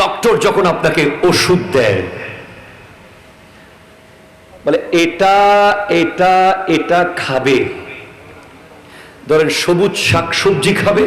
Doctor যখন আপনাকে ওষুধ দেয় বলে, এটা এটা এটা খাবে। ধরেন, সবুজ শাকসবজি খাবে,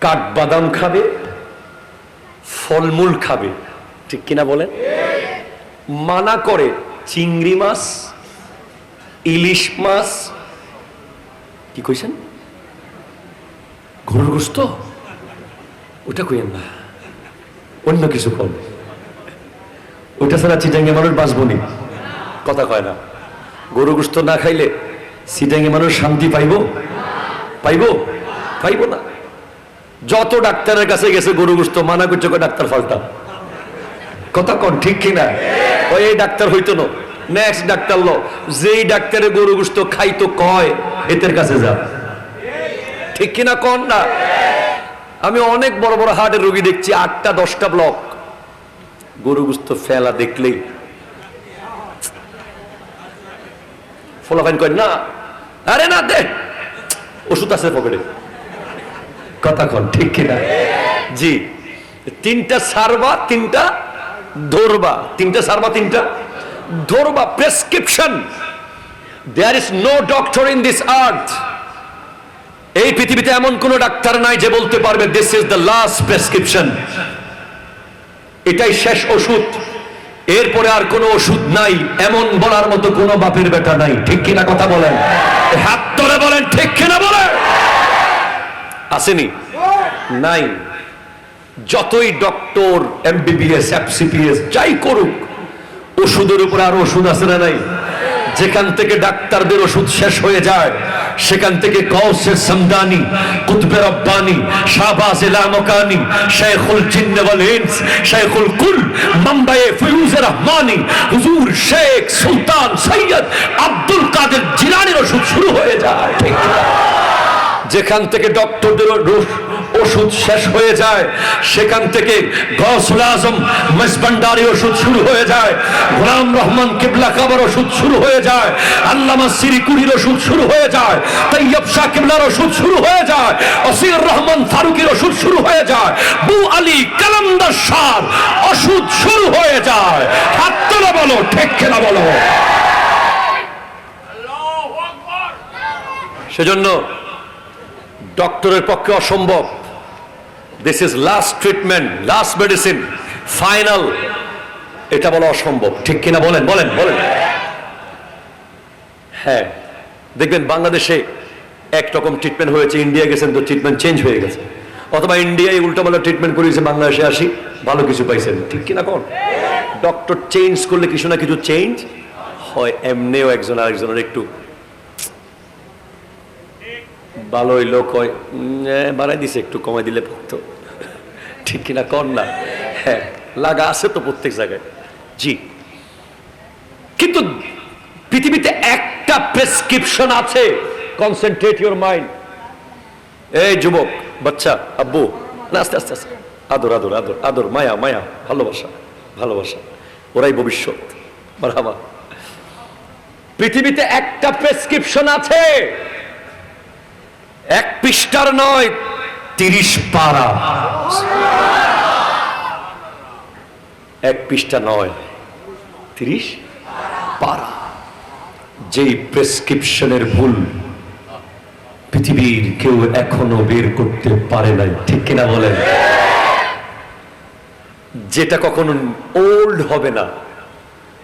কাঠবাদাম খাবে, ফলমূল খাবে। ঠিক কিনা বলেন? মানা করে চিংড়ি মাছ, ইলিশ মাছ। কি কইছেন? গরুর গোস্ত? ওটা কইেন না অন্য কিছু কম। ওইটা ছাড়া চিটাঙ্গে মানুষ বাঁচবনি কথা কয় না। গরু গোস্ত না খাইলে চিটাঙ্গে মানুষ শান্তি পাইব? পাইব? পাইব না। যত ডাক্তারের কাছে গেছে গরু গোস্ত, মানা করছে ডাক্তার ফাল্টা কথা কন, ঠিক কিনা ওই এই ডাক্তার হইতো না। নেক্সট ডাক্তার লো। যেই ডাক্তারে গরু গোস্ত খাইতো কয়, এদের কাছে যা। ঠিক কিনা কন না? আমি অনেক বড় বড় হার্টের রোগী দেখছি, আটটা, দশটা ব্লক গরু গুস্ত ফেলা দেখলেই। ফলাফাইন কয় না। আরে না, দে। ওষুধ আছে পকেটে। কথা কন, ঠিক কিনা? জি। তিনটা সারবা, তিনটা ধরবা। তিনটা সারবা, তিনটা ধরবা। Prescription. There is no doctor in this earth এই পৃথিবীতে এমন কোন ডাক্তার নাই যে বলতে পারবে this is the last prescription এটাই শেষ ওষুধ। এরপরে আর কোনো ওষুধ নাই। এমন বলার মতো কোনো বাপের বেটা নাই। ঠিক কিনা কথা বলেন? হাত ধরে বলেন, ঠিক কিনা বলেন? আসেনি? নাই। যতই ডক্টর, এমবিবিএস, এফসিপিএস, যাই করুক, ওষুধের উপর আর ওষুধ আছে না নাই? যেখান থেকে ডাক্তারদের ওষুধ শেষ হয়ে যায় সেখান থেকে কৌসের সামদানি, কুতবে রব্বানি, শাহবাজ ইলামকানি শেখুল জিন্ন ওয়াল শেখুল কুল মুম্বাইয়ে ফিরুজ রহমানি, হুজুর শেখ সুলতান সৈয়দ আব্দুল কাদের জিলানির ওষুধ শুরু হয়ে যায়। যেখান থেকে ডক্টরদের রোষ- ওষুধ শেষ হয়ে যায় সেখান থেকে গসুল আজম মেসবান্ডারি ওষুধ শুরু হয়ে যায় গোলাম রহমান কিবলা কাবার ওষুধ শুরু হয়ে যায় আল্লামা সিরিকুরির ওষুধ শুরু হয়ে যায় তৈয়ব শাহ কিবলার ওষুধ শুরু হয়ে যায় অসির রহমান ফারুকের ওষুধ শুরু হয়ে যায় বু আলী কালান্দার শাহ ওষুধ শুরু হয়ে যায়। হাত তোলা বলো ঠেক খেলা বলো। সেজন্য ডক্টরের পক্ষে অসম্ভব। This is last treatment last medicine final এটা বলা অসম্ভব। ঠিক কিনা বলেন? বলেন বলেন। হ্যাঁ দেখবেন বাংলাদেশে একরকম ট্রিটমেন্ট হয়েছে ইন্ডিয়া গেছেন তো ট্রিটমেন্ট চেঞ্জ হয়ে গেছে। অথবা ইন্ডিয়ায় উল্টাপাল্টা ট্রিটমেন্ট করেছে, বাংলাদেশে আসি, ভালো কিছু পাইছেন। ঠিক কিনা কোন? ডক্টর চেঞ্জ করলে কিছু না কিছু চেঞ্জ হয়, এমনিও একজন আরেকজনের একটু ভালোই লোক হয়। বাড়াই দিছে, একটু কমাই দিলে পারতো। ঠিক কিনা কর না? হ্যাঁ লাগা আছে তো প্রত্যেক জায়গায়। জি। কিন্তু পৃথিবীতে একটা প্রেসক্রিপশন আছে। কনসেন্ট্রেট ইউর মাইন্ড এই যুবক, বাচ্চা, আব্বু আস্তে আস্তে আস্তে। আদর আদর আদর আদর, মায়া মায়া, ভালোবাসা ভালোবাসা। ওরাই ভবিষ্যৎ। পৃথিবীতে একটা প্রেসক্রিপশন আছে। এক পৃষ্ঠার নয়, তিরিশ পারা। এক পৃষ্ঠা নয়, তিরিশ পারা। যেই প্রেসক্রিপশনের ভুল পৃথিবীর কেউ এখনও বের করতে পারে নাই, ঠিক কিনা বলেন? যেটা কখনো ওল্ড হবে না,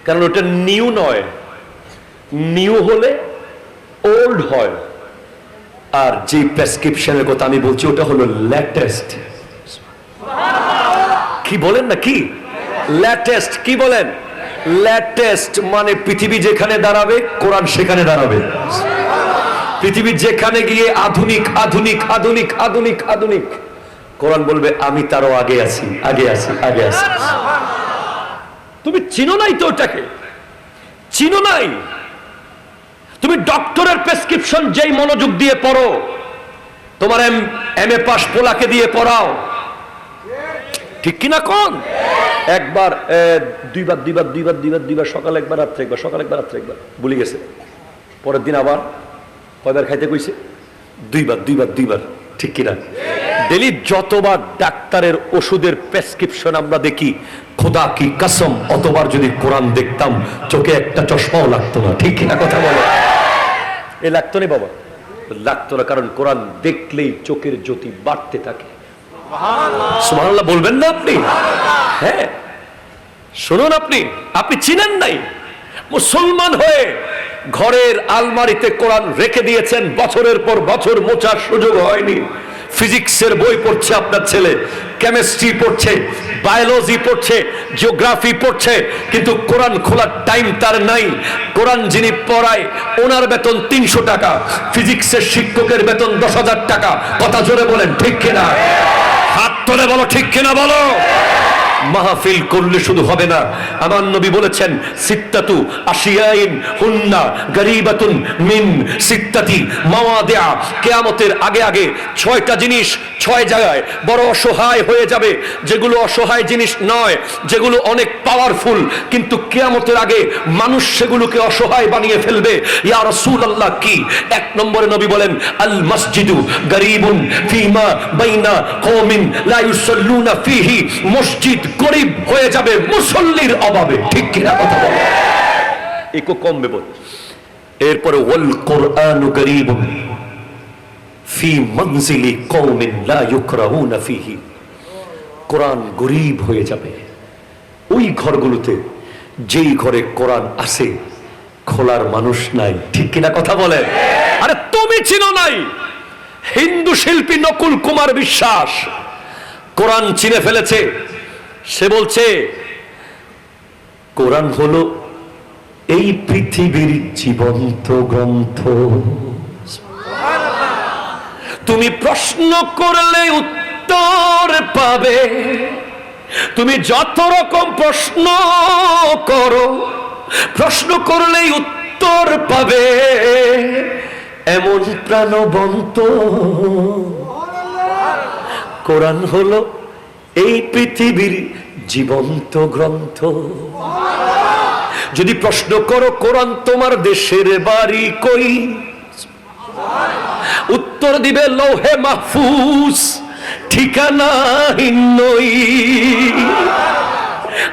কারণ ওটা নিউ নয়। নিউ হলে ওল্ড হয়। আর যে প্রেসক্রিপশনের কথা আমি বলছি, ওটা হলো লেটেস্ট কি বলেন না কি? লেটেস্ট কি বলেন? লেটেস্ট মানে পৃথিবী যেখানে দাঁড়াবে, কোরআন সেখানে দাঁড়াবে। পৃথিবী যেখানে গিয়ে আধুনিক আধুনিক আধুনিক আধুনিক আধুনিক। কোরআন বলবে, আমি তারও আগে আছি আগে আছি আগে আছি। তুমি চিনো নাই তো ওটাকে? চিনো নাই? তুমি ডক্টরের প্রেসক্রিপশন যেই মনোযোগ দিয়ে পড়ো, তোমার এম এ পাস পোলাকে দিয়ে পড়াও। ঠিক কিনা কোন? একবার দুইবার দুইবার দুইবার দুইবার দুইবার, সকাল একবার, রাত্রে একবার, সকাল একবার, রাত্রে একবার, ভুলে গেছে। পরের দিন আবার কয়বার খাইতে কইছে? দুইবার দুইবার দুইবার, ঠিক কিনা? ডেলি যতবার ডাক্তারের ওষুধের প্রেসক্রিপশন আমরা দেখি, খোদা কি কসম, অতবার যদি কোরআন দেখতাম, চোখে একটা চশমাও লাগতো না। ঠিক কিনা কথা বলো? এ লাগতো না বাবা? লাগতো না, কারণ কোরআন দেখলেই চোখের জ্যোতি বাড়তে থাকে। সুবহানাল্লাহ, বলবেন না আপনি? হ্যাঁ। শুনুন আপনি আপনি চিনেন নাই? মুসলমান হয়ে ঘরের আলমারিতে কোরআন রেখে দিয়েছেন, বছরের পর বছর মোচার সুযোগ হয়নি। ফিজিক্সের বই পড়ছে আপনার ছেলে, কেমিস্ট্রি পড়ছে, বায়োলজি পড়ছে, জিওগ্রাফি পড়ছে, কিন্তু কোরআন খোলার টাইম তার নাই। কোরআন যিনি পড়ায়, ওনার বেতন তিনশো টাকা, ফিজিক্সের শিক্ষকের বেতন দশ হাজার টাকা। কথা জোরে বলেন, ঠিক কিনা? হাত ধরে বলো, ঠিক কিনা বলো? মাহফিল করলে শুধু হবে না। আমার নবী বলেছেন, সিত্তাতু আশিয়াইন হুন্না গরিবাতুন মিন সিত্তাতি মাওয়াদিআ কিয়ামতের আগে আগে ছয়টা জিনিস ছয় জায়গায় বড় অসহায় হয়ে যাবে। যেগুলো অসহায় জিনিস নয়, যেগুলো অনেক পাওয়ারফুল কিন্তু কিয়ামতের আগে মানুষ সেগুলোকে অসহায় বানিয়ে ফেলবে। ইয়া রাসূলুল্লাহ, কি? এক নম্বরে নবী বলেন, আল মসজিদু গরিবুন ফিমা বাইনা কওমিন লা ইউসাল্লুনা ফিহি মসজিদ গরিব হয়ে যাবে মুসল্লির অভাবে। ঠিক কিনা কথা বলো। একো কমবে বল এরপরে, ওয়াল কোরআনু গরিবুন ফি মনজিলি কওমিন লা ইউকরাহুনা ফিহি। কোরআন গরিব হয়ে যাবে। ওই ঘরগুলোতে যেই ঘরে কোরআন আছে, খোলার মানুষ নাই। ঠিক কিনা কথা বলেন? আরে, তুমি চিনো নাই? হিন্দু শিল্পী নকুল কুমার বিশ্বাস কোরআন চিনে ফেলেছে। সে বলছে, কোরআন হলো এই পৃথিবীর জীবন্ত গ্রন্থ। তুমি প্রশ্ন করলে উত্তর পাবে। তুমি যত রকম প্রশ্ন করো, প্রশ্ন করলেই উত্তর পাবে। এমন প্রাণবন্ত। কোরআন হলো এই পৃথিবীর জীবন্ত গ্রন্থ। যদি প্রশ্ন করো, কোরআন তোমার দেশের বাড়ি কই? উত্তর দিবে, লৌহে মাহফুজ, ঠিকানা নই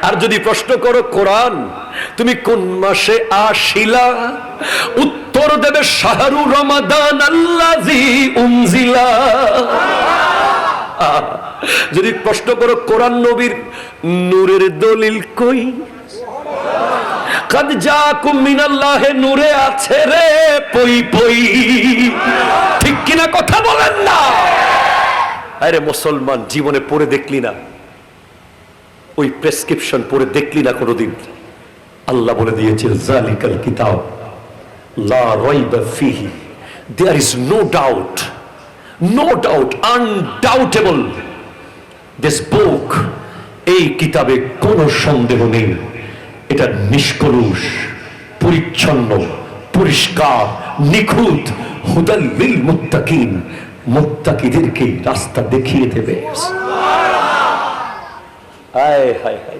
আর যদি প্রশ্ন করো, কোরআন তুমি কোন মাসে আসিলা? উত্তর দেবে, শাহরু রমাদান আল্লাজি উমজিলা যদি প্রশ্ন করো, কোরআন নবীর নূরের দলিল কই? কাদ জাকুম মিনাল্লাহে নূরে আছে রে পই পই। ঠিক কিনা কথা বলেন না। আরে মুসলমান জীবনে পড়ে দেখলি না? ওই প্রেসক্রিপশন পড়ে দেখলি না কোনোদিন? আল্লাহ বলে দিয়েছে, জালিকাল কিতাব, লা ফিহি। There is no doubt no doubt undoubtable this book এই কিতাবে কোনো সন্দেহ নেই। এটা নিষ্কলুষ, পরিচ্ছন্ন, পরিষ্কার, নিখুঁত। হুদাল্লিল মুত্তাকিন, মুত্তাকিদেরকে রাস্তা দেখিয়ে দেবে। হায় হায় হায়।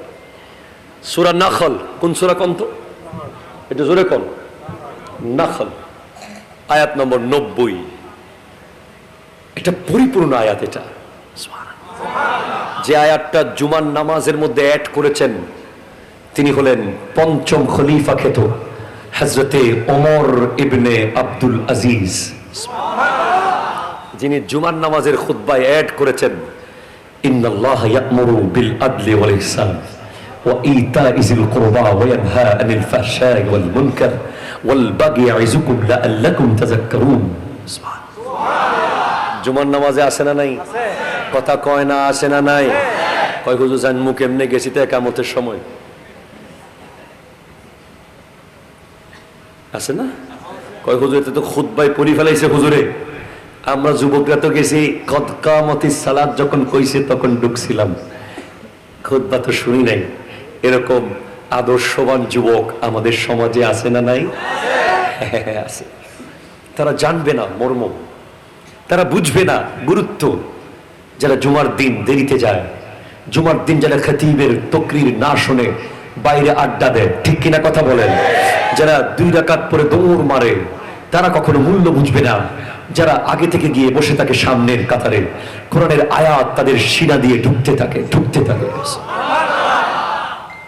সুরা নাখল, কোন সুরা কন্ত এটা জোরে কন। নাখল, আয়াত নম্বর নব্বই। এটা পরিপূর্ণ আয়াত এটা। যে আয়াতটা জুমান নামাজের মধ্যে অ্যাড করেছেন, তিনি হলেন পঞ্চম খলিফা খেত হজরতে ওমর ইবনে আব্দুল আজিজ। যিনি জুমান নামাজের খুতবায় অ্যাড করেছেন, ইন্নাল্লাহ ইয়া'মুরু বিল আদলি ওয়াল ইহসান জুমার নামাজে আসে না নাই? কথা কয় না আসে না নাই? কয় হুজুর জান মুখ এমনি গেছি তো একামতের সময়। আছে না? কয় হুজুর এতে তো খুদ্বাই পড়ি ফেলাইছে হুজুরে। আমরা যুবকরা তো গেছি কদ কামতি সালাদ যখন কইছে তখন ঢুকছিলাম। খুদ্া তো শুনি নাই। এরকম আদর্শবান যুবক আমাদের সমাজে আছে না নাই? হ্যাঁ, হ্যাঁ, আছে। তারা জানবে না মর্ম। তারা বুঝবে না গুরুত্ব। যারা জুমার দিন দেরিতে যায়, জুমার দিন যারা খতিবের তকরির না শোনে বাইরে আড্ডা দেয়, ঠিক কিনা কথা বলেন? যারা দুই রাকাত পরে দৌড় মারে, তারা কখনো মূল্য বুঝবে না। যারা আগে থেকে গিয়ে বসে থাকে সামনের কাতারে, কোরআনের আয়াত তাদের সিনা দিয়ে ঢুকতে থাকে ঢুকতে থাকে।